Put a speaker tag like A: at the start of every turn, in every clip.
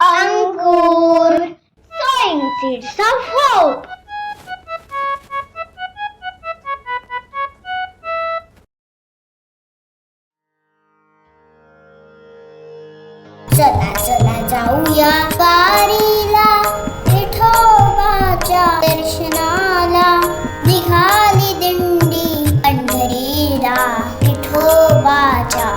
A: Ankur sowing seeds of hope. चला चला जाऊया वारीला विठोबाच्या दर्शनाला निघाली दिंडी पंढरीला विठोबाच्या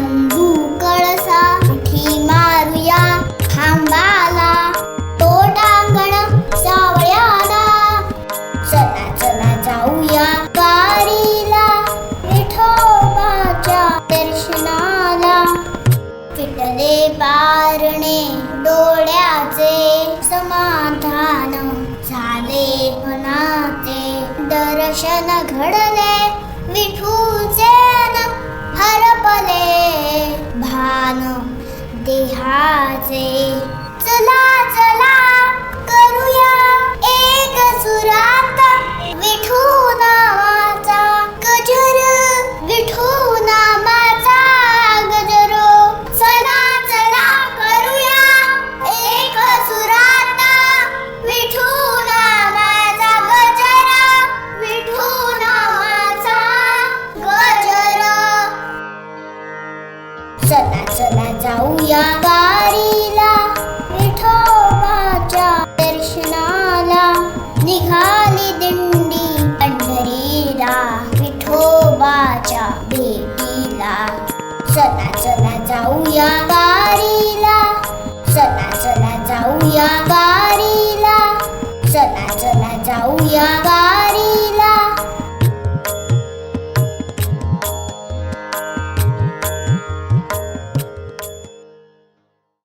A: वंदू कळसा उठी मारूया खांबाला तो टांगण सावळ्याला चला चला जाऊया वारीला विठोबाच्या दर्शनाला. फिटले बारणे डोळ्याचे. समाधान झाले मनाचे. दर्शन घडले विठूचे हरपले. देहाचे. चला चला. जाऊया वारीला विठोबाच्या दर्शनाला. निघाली दिंडी पंढरीला विठोबाच्या भेटीला. चला चला जाऊया वारीला चला चला जाऊया